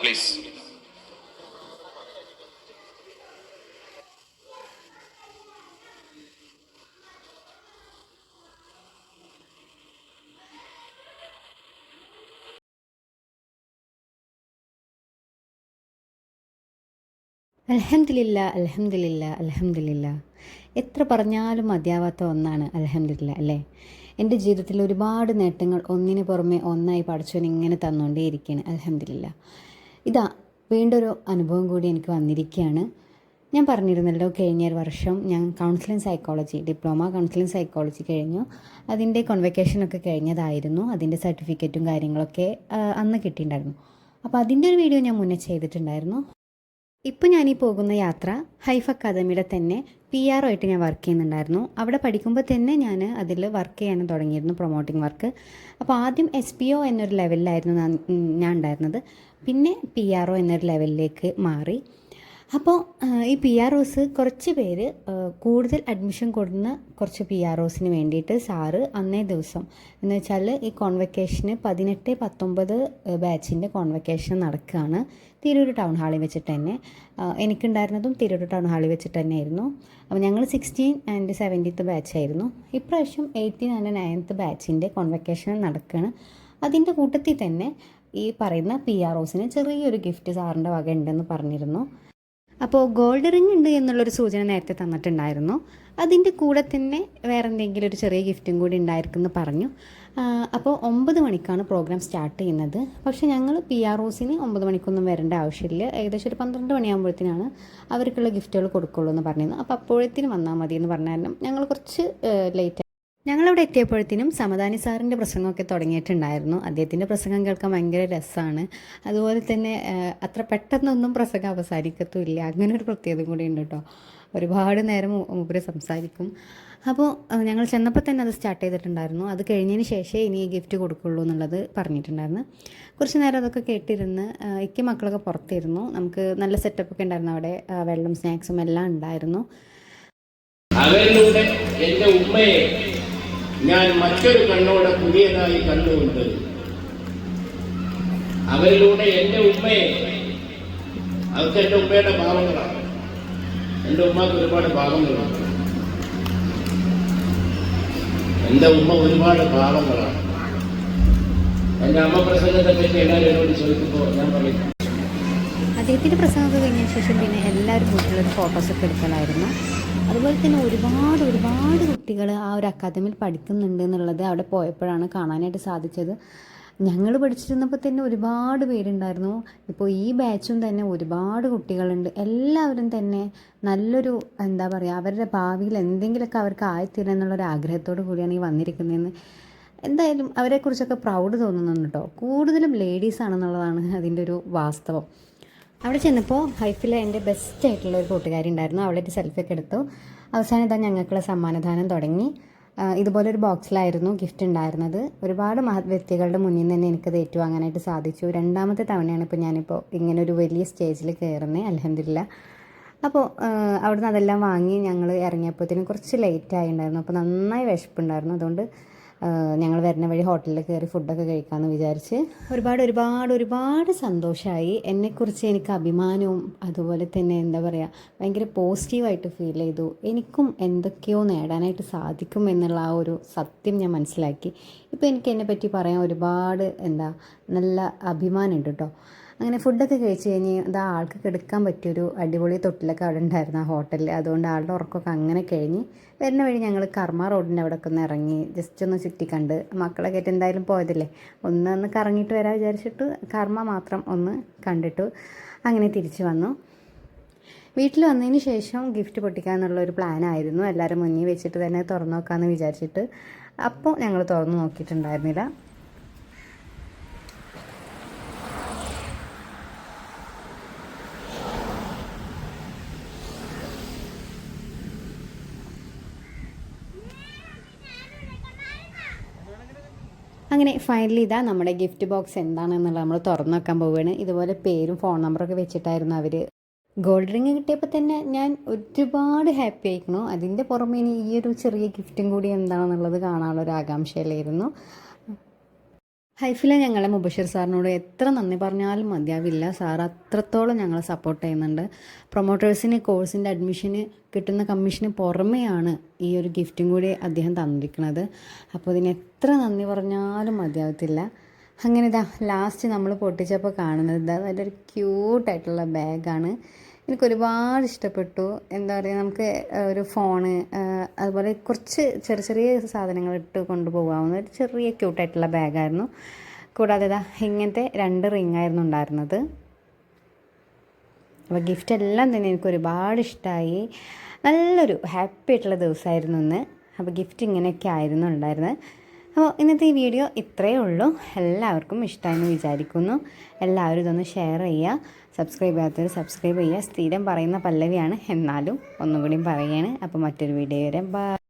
Please. അൽഹംദുലില്ല അൽഹംദുലില്ല അൽഹംദുലില്ല എത്ര പറഞ്ഞാലും മതിയാവാത്ത ഒന്നാണ് അലഹമില്ല അല്ലേ എന്റെ ജീവിതത്തിൽ ഒരുപാട് നേട്ടങ്ങൾ ഒന്നിന് പുറമെ ഒന്നായി പഠിച്ചവൻ ഇങ്ങനെ തന്നുകൊണ്ടേയിരിക്കുകയാണ്. അലഹമില്ല ഇതാ വീണ്ടൊരു അനുഭവം കൂടി എനിക്ക് വന്നിരിക്കുകയാണ്. ഞാൻ പറഞ്ഞിരുന്നല്ലോ കഴിഞ്ഞ വർഷം ഞാൻ counselling psychology diploma counselling psychology കഴിഞ്ഞു. അതിന്റെ കോൺവെക്കേഷനൊക്കെ കഴിഞ്ഞതായിരുന്നു. അതിന്റെ സർട്ടിഫിക്കറ്റും കാര്യങ്ങളൊക്കെ അന്ന് കിട്ടിയിട്ടുണ്ടായിരുന്നു. അപ്പോൾ അതിന്റെ ഒരു വീഡിയോ ഞാൻ മുന്നേ ചെയ്തിട്ടുണ്ടായിരുന്നു. ഇപ്പോൾ ഞാൻ ഈ പോകുന്ന യാത്ര ഹൈഫ് അക്കാദമിയുടെ തന്നെ പി ആർ ആയിട്ട് ഞാൻ വർക്ക് ചെയ്യുന്നുണ്ടായിരുന്നു. അവിടെ പഠിക്കുമ്പോൾ തന്നെ ഞാൻ അതിൽ വർക്ക് ചെയ്യാനും തുടങ്ങിയിരുന്നു പ്രൊമോട്ടിംഗ് വർക്ക് അപ്പോൾ ആദ്യം എസ് പി ഒ എന്നൊരു ലെവലിലായിരുന്നു ഞാൻ ഉണ്ടായിരുന്നത്. പിന്നെ പി ആർ ഒ എന്നൊരു ലെവലിലേക്ക് മാറി. അപ്പോൾ ഈ പി ആർ ഒസ് കുറച്ച് പേര് കൂടുതൽ അഡ്മിഷൻ കൊടുക്കുന്ന കുറച്ച് പി ആർ ഒസിന് വേണ്ടിയിട്ട് സാറ് അന്നേ ദിവസം എന്ന് വെച്ചാൽ ഈ കോൺവെക്കേഷന് പതിനെട്ട് പത്തൊമ്പത് ബാച്ചിന്റെ കോൺവെക്കേഷൻ നടക്കുകയാണ് തിരൂർ ടൗൺ ഹാളിൽ വെച്ചിട്ട് തന്നെ എനിക്കുണ്ടായിരുന്നതും തിരൂർ ടൗൺ ഹാളിൽ വെച്ചിട്ട് തന്നെയായിരുന്നു. അപ്പോൾ ഞങ്ങൾ സിക്സ്റ്റീൻ ആൻഡ് സെവന്റീത്ത് ബാച്ചായിരുന്നു ഇപ്രാവശ്യം എയ്റ്റീൻ ആൻഡ് നയൻത്ത് ബാച്ചിന്റെ കോൺവെക്കേഷൻ നടക്കുകയാണ് അതിന്റെ കൂട്ടത്തിൽ തന്നെ ഈ പറയുന്ന പി ആർ ഒസിന് ചെറിയൊരു ഗിഫ്റ്റ് സാറിന്റെ വക ഉണ്ടെന്ന് പറഞ്ഞിരുന്നു. അപ്പോൾ ഗോൾഡ് റിംഗ് ഉണ്ട് എന്നുള്ളൊരു സൂചന നേരത്തെ തന്നിട്ടുണ്ടായിരുന്നു. അതിന്റെ കൂടെ തന്നെ വേറെ എന്തെങ്കിലും ഒരു ചെറിയ ഗിഫ്റ്റും കൂടി ഉണ്ടായിരിക്കുമെന്ന് പറഞ്ഞു. അപ്പോൾ ഒമ്പത് മണിക്കാണ് പ്രോഗ്രാം സ്റ്റാർട്ട് ചെയ്യുന്നത്. പക്ഷേ ഞങ്ങൾ പി ആർ ഒസിന് ഒമ്പത് മണിക്കൊന്നും വരേണ്ട ആവശ്യമില്ല. ഏകദേശം ഒരു പന്ത്രണ്ട് മണിയാകുമ്പോഴത്തേനാണ് അവർക്കുള്ള ഗിഫ്റ്റുകൾ കൊടുക്കുള്ളൂ എന്ന് പറഞ്ഞിരുന്നു അപ്പോൾ അപ്പോഴത്തേനും വന്നാൽ മതി എന്ന് പറഞ്ഞാലും ഞങ്ങൾ കുറച്ച് ലേറ്റ് ഞങ്ങളവിടെ എത്തിയപ്പോഴത്തേനും സമദാനി സാറിന്റെ പ്രസംഗമൊക്കെ തുടങ്ങിയിട്ടുണ്ടായിരുന്നു. അദ്ദേഹത്തിന്റെ പ്രസംഗം കേൾക്കാൻ ഭയങ്കര രസമാണ്. അതുപോലെ തന്നെ അത്ര പെട്ടെന്നൊന്നും പ്രസംഗം അവസാനിക്കത്തുമില്ല. അങ്ങനെ ഒരു പ്രത്യേകത കൂടി ഉണ്ട് കേട്ടോ. ഒരുപാട് നേരം മുമ്പ് സംസാരിക്കും. അപ്പോൾ ഞങ്ങൾ ചെന്നപ്പോൾ തന്നെ അത് സ്റ്റാർട്ട് ചെയ്തിട്ടുണ്ടായിരുന്നു. അത് കഴിഞ്ഞതിന് ശേഷമേ ഇനി ഗിഫ്റ്റ് കൊടുക്കുള്ളൂ എന്നുള്ളത് പറഞ്ഞിട്ടുണ്ടായിരുന്നു. കുറച്ച് നേരം അതൊക്കെ കേട്ടിരുന്ന് ഇക്ക മക്കളൊക്കെ പുറത്തിരുന്നു. നമുക്ക് നല്ല സെറ്റപ്പൊക്കെ ഉണ്ടായിരുന്നു അവിടെ. വെള്ളം സ്നാക്സും എല്ലാം ഉണ്ടായിരുന്നു. അവരിലൂടെ എന്റെ ഉമ്മയെ ഞാൻ മറ്റൊരു കണ്ണോടെ പുതിയതായി കണ്ടുകൊണ്ട് അവരിലൂടെ എന്റെ ഉമ്മയെ അതൊക്കെ എന്റെ ഉമ്മയുടെ ഭാവങ്ങളാണ്. എന്റെ ഉമ്മക്ക് ഒരുപാട് ഭാവങ്ങളാണ് എന്റെ ഉമ്മ ഒരുപാട് ഭാവങ്ങളാണ്. എന്റെ അമ്മ പ്രസംഗത്തെ പറ്റി എല്ലാവരും എന്നോട് ചോദിക്കുമ്പോൾ ഞാൻ പറയും അദ്ദേഹത്തിന്റെ പ്രസംഗമൊക്കെ കഴിഞ്ഞ ശേഷം പിന്നെ എല്ലാവരും കുട്ടികളുടെ ഫോട്ടോസൊക്കെ എടുക്കലായിരുന്നു. അതുപോലെ തന്നെ ഒരുപാട് ഒരുപാട് കുട്ടികൾ ആ ഒരു അക്കാദമിയിൽ പഠിക്കുന്നുണ്ട് എന്നുള്ളത് അവിടെ പോയപ്പോഴാണ് കാണാനായിട്ട് സാധിച്ചത്. ഞങ്ങൾ പഠിച്ചിരുന്നപ്പോൾ തന്നെ ഒരുപാട് പേരുണ്ടായിരുന്നു. ഇപ്പോൾ ഈ ബാച്ചും തന്നെ ഒരുപാട് കുട്ടികളുണ്ട്. എല്ലാവരും തന്നെ നല്ലൊരു എന്താ പറയുക അവരുടെ ഭാവിയിൽ എന്തെങ്കിലുമൊക്കെ അവർക്ക് ആയിത്തീരുക എന്നുള്ളൊരു ആഗ്രഹത്തോടു കൂടിയാണ് ഈ വന്നിരിക്കുന്നതെന്ന് എന്തായാലും അവരെക്കുറിച്ചൊക്കെ പ്രൗഡ് തോന്നുന്നുണ്ട് കേട്ടോ. കൂടുതലും ലേഡീസ് ആണെന്നുള്ളതാണ് അതിന്റെ ഒരു വാസ്തവം. അവിടെ ചെന്നപ്പോൾ ഹൈഫിലെ എന്റെ ബെസ്റ്റ് ആയിട്ടുള്ള ഒരു കൂട്ടുകാരി ഉണ്ടായിരുന്നു. അവളെ ഒരു സെൽഫി ഒക്കെ എടുത്തു. അവസാനം ഇതാ ഞങ്ങൾക്കുള്ള സമ്മാനദാനം തുടങ്ങി. ഇതുപോലെ ഒരു ബോക്സിലായിരുന്നു ഗിഫ്റ്റ് ഉണ്ടായിരുന്നത്. ഒരുപാട് മഹത് വ്യക്തികളുടെ മുന്നിൽ നിന്ന് എനിക്കത് ഏറ്റുവാങ്ങാനായിട്ട് സാധിച്ചു. രണ്ടാമത്തെ തവണയാണ് ഇപ്പോൾ ഞാനിപ്പോൾ ഇങ്ങനെ ഒരു വലിയ സ്റ്റേജിൽ കയറുന്നത് അലഹമില്ല അപ്പോൾ അവിടുന്ന് അതെല്ലാം വാങ്ങി ഞങ്ങൾ ഇറങ്ങിയപ്പോഴത്തേനും കുറച്ച് ലേറ്റ് ആയിട്ടുണ്ടായിരുന്നു അപ്പോൾ നന്നായി വിശപ്പുണ്ടായിരുന്നു. അതുകൊണ്ട് ഞങ്ങൾ വരുന്ന വഴി ഹോട്ടലിൽ കയറി ഫുഡൊക്കെ കഴിക്കാമെന്ന് വിചാരിച്ച് ഒരുപാട് ഒരുപാട് ഒരുപാട് സന്തോഷമായി എന്നെക്കുറിച്ച് എനിക്ക് അഭിമാനവും അതുപോലെ തന്നെ എന്താ പറയുക ഭയങ്കര പോസിറ്റീവായിട്ട് ഫീൽ ചെയ്തു. എനിക്കും എന്തൊക്കെയോ നേടാനായിട്ട് സാധിക്കും എന്നുള്ള ആ ഒരു സത്യം ഞാൻ മനസ്സിലാക്കി. ഇപ്പോൾ എനിക്ക് എന്നെ പറ്റി പറയാൻ ഒരുപാട് എന്താ നല്ല അഭിമാനമുണ്ട് കേട്ടോ അങ്ങനെ ഫുഡൊക്കെ കഴിച്ച് കഴിഞ്ഞ് ഇതാ ആൾക്ക് കിടക്കാൻ പറ്റിയൊരു അടിപൊളി തൊട്ടിലൊക്കെ അവിടെ ഉണ്ടായിരുന്നു ആ ഹോട്ടലിൽ അതുകൊണ്ട് ആളുടെ ഉറക്കമൊക്കെ അങ്ങനെ കഴിഞ്ഞ് വരുന്ന വഴി ഞങ്ങൾ കർമ്മ റോഡിന്റെ അവിടെ ഒക്കെ ഒന്ന് ഇറങ്ങി ജസ്റ്റ് ഒന്ന് ചുറ്റി കണ്ട് മക്കളെ കയറ്റി എന്തായാലും പോയതല്ലേ. ഒന്ന് ഒന്ന് കറങ്ങിയിട്ട് വരാൻ വിചാരിച്ചിട്ട് കർമ്മ മാത്രം ഒന്ന് കണ്ടിട്ടു. അങ്ങനെ തിരിച്ചു വന്നു. വീട്ടിൽ വന്നതിന് ശേഷം ഗിഫ്റ്റ് പൊട്ടിക്കാൻ എന്നുള്ള ഒരു പ്ലാനായിരുന്നു എല്ലാവരും മുന്നിൽ വെച്ചിട്ട് തന്നെ തുറന്നു നോക്കാമെന്ന് വിചാരിച്ചിട്ട്. അപ്പോൾ ഞങ്ങൾ തുറന്നു നോക്കിയിട്ടുണ്ടായിരുന്നില്ല. അങ്ങനെ ഫൈനലി ഇതാ നമ്മുടെ ഗിഫ്റ്റ് ബോക്സ് എന്താണെന്നുള്ളത് നമ്മൾ തുറന്നു വെക്കാൻ പോവുകയാണ്. ഇതുപോലെ പേരും ഫോൺ നമ്പറൊക്കെ വെച്ചിട്ടായിരുന്നു അവർ ഗോൾഡ് റിങ് കിട്ടിയപ്പോൾ തന്നെ ഞാൻ ഒരുപാട് ഹാപ്പി ആയിരുന്നു അതിന്റെ പുറമെ ഇനി ഈ ഒരു ചെറിയ ഗിഫ്റ്റും കൂടി എന്താണെന്നുള്ളത് കാണാനുള്ള ആകാംക്ഷയിലായിരുന്നു. ലൈഫിലെ ഞങ്ങളെ മുബഷിർ സാറിനോട് എത്ര നന്ദി പറഞ്ഞാലും മതിയാവില്ല. സാർ അത്രത്തോളം ഞങ്ങളെ സപ്പോർട്ട് ചെയ്യുന്നുണ്ട്. പ്രൊമോട്ടേഴ്സിന് കോഴ്സിന്റെ അഡ്മിഷന് കിട്ടുന്ന കമ്മീഷന് പുറമെയാണ് ഈ ഒരു ഗിഫ്റ്റും കൂടി അദ്ദേഹം തന്നിരിക്കുന്നത്. അപ്പോൾ ഇതിന് എത്ര നന്ദി പറഞ്ഞാലും മതിയാവത്തില്ല. അങ്ങനെ ഇതാ ലാസ്റ്റ് നമ്മൾ പൊട്ടിച്ചപ്പോൾ കാണുന്നത് ഇതാ നല്ലൊരു ക്യൂട്ടായിട്ടുള്ള ബാഗാണ് എനിക്കൊരുപാട് ഇഷ്ടപ്പെട്ടു. എന്താ പറയുക നമുക്ക് ഒരു ഫോണ് അതുപോലെ കുറച്ച് ചെറിയ ചെറിയ സാധനങ്ങൾ ഇട്ട് കൊണ്ടുപോകാവുന്ന ഒരു ചെറിയ ക്യൂട്ടായിട്ടുള്ള ബാഗായിരുന്നു കൂടാതെ ഇതാ ഇങ്ങനത്തെ രണ്ട് റിംഗ് ആയിരുന്നു ഉണ്ടായിരുന്നത്. അപ്പോൾ ഗിഫ്റ്റ് എല്ലാം തന്നെ എനിക്ക് ഒരുപാട് ഇഷ്ടമായി നല്ലൊരു ഹാപ്പി ആയിട്ടുള്ള ദിവസമായിരുന്നു ഇന്ന്. അപ്പോൾ ഗിഫ്റ്റ് ഇങ്ങനെയൊക്കെ ആയിരുന്നു ഉണ്ടായിരുന്നത്. അപ്പോൾ ഇന്നത്തെ ഈ വീഡിയോ ഇത്രയേ ഉള്ളൂ. എല്ലാവർക്കും ഇഷ്ടമായെന്ന് വിചാരിക്കുന്നു. എല്ലാവരും ഇതൊന്ന് ഷെയർ ചെയ്യുക. സബ്സ്ക്രൈബ് ചെയ്യാത്തവർ സബ്സ്ക്രൈബ് ചെയ്യുക. സ്ഥിരം പറയുന്ന പല്ലവിയാണ്. എന്നാലും ഒന്നും കൂടിയും പറയുകയാണ്. അപ്പോൾ മറ്റൊരു വീഡിയോ വരെ. ബൈ